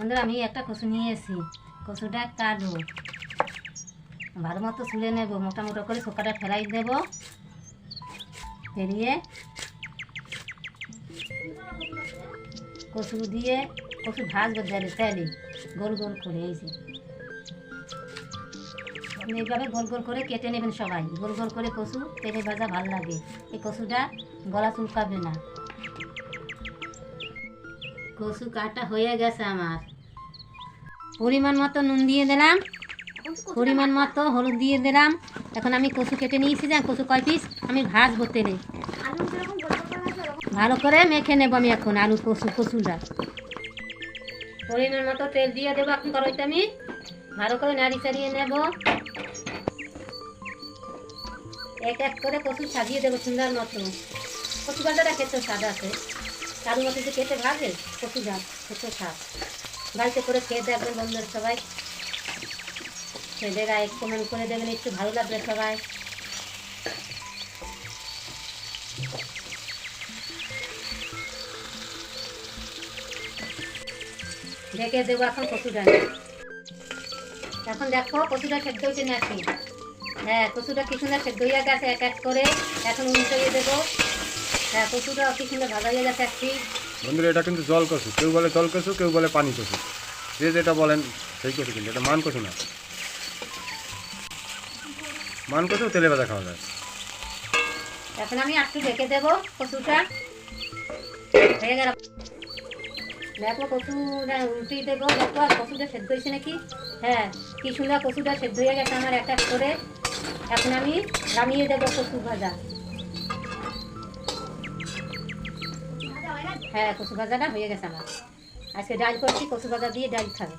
বন্ধুরা আমি একটা কচু নিয়ে এসেছি। কচুটা কাটবো ভালো মতো ছুলে নেব, মোটা করে শোকাটা ফেলাই দেব। ফেরিয়ে কচু দিয়ে, কচু ভাজবো তেলে তেলে, গোল গোল করে, এই যে। এইভাবে গোল গোল করে কেটে নেবেন সবাই। গোল গোল করে কচু, তেলে ভাজা ভালো লাগে। এই কচুটা গলা চুলকাবে না। কচু কাটা হয়ে গেছে আমার। পরিমাণ মতো নুন দিয়ে দিলাম। পরিমাণ মতো হলুদ দিয়ে দিলাম। এখন আমি কচু কেটে নিয়েছি যা কচু কয় পিস আমি ভাজবো তেলে ভালো করে মেখে নেব আমি এখন আলু কচু, কচুটা। পরিমাণ মতো তেল দিয়ে দেবো এখন কড়াইতে আমি। ভালো করে নাড়ি চাড়িয়ে নেব। এক এক করে কচু সাজিয়ে দেবো সুন্দর মতো। কচু গাছটা খেতে স্বাদ আছে। কারুর মতো খেতে ভাবে কচু গাছ খেতে স্বাদ। বাড়িতে করে খেয়ে দেখবেন বন্ধুরা সবাই। ছেলেরা এক কমেন্ট করে দেবেন, একটু ভালো লাগবে সবাই। ঢেকে দেবো এখন কচুটা। এখন দেখো, কচুটা সেদ্ধ হয়েছে নাকি? হ্যাঁ কচুটা কি সুন্দর সেদ্ধ হয়ে গেছে, এক এক করে। এখন উল্টে দেবো। হ্যাঁ কচুটা কি সুন্দর ভালো হয়ে গেছে একটি। বন্ধুরা, এটা কিন্তু জল কষু কেউ বলে জল কষু কেউ বলে পানি কষু যে যেটা বলেন, সেই কষু কিন্তু। এটা মান কষু না। মান কষু তেলে ভাজা খাওয়া যায়। এখন আমি একটু ঢেকে দেবো কচুটা। হয়ে গেল। দেখো কচুটা উল্টিয়ে দেবো। দেখো, আর কচুটা সেদ্ধ হয়েছে নাকি? হ্যাঁ কি সুন্দর কচুটা সেদ্ধ হয়ে গেছে আমার এক এক করে। এখন আমি নামিয়ে দেবো কচু ভাজা। হ্যাঁ কচু ভাজাটা হয়ে গেছে আমার। আজকে ডাল করছি কচু ভাজা দিয়ে ডাল খাবে।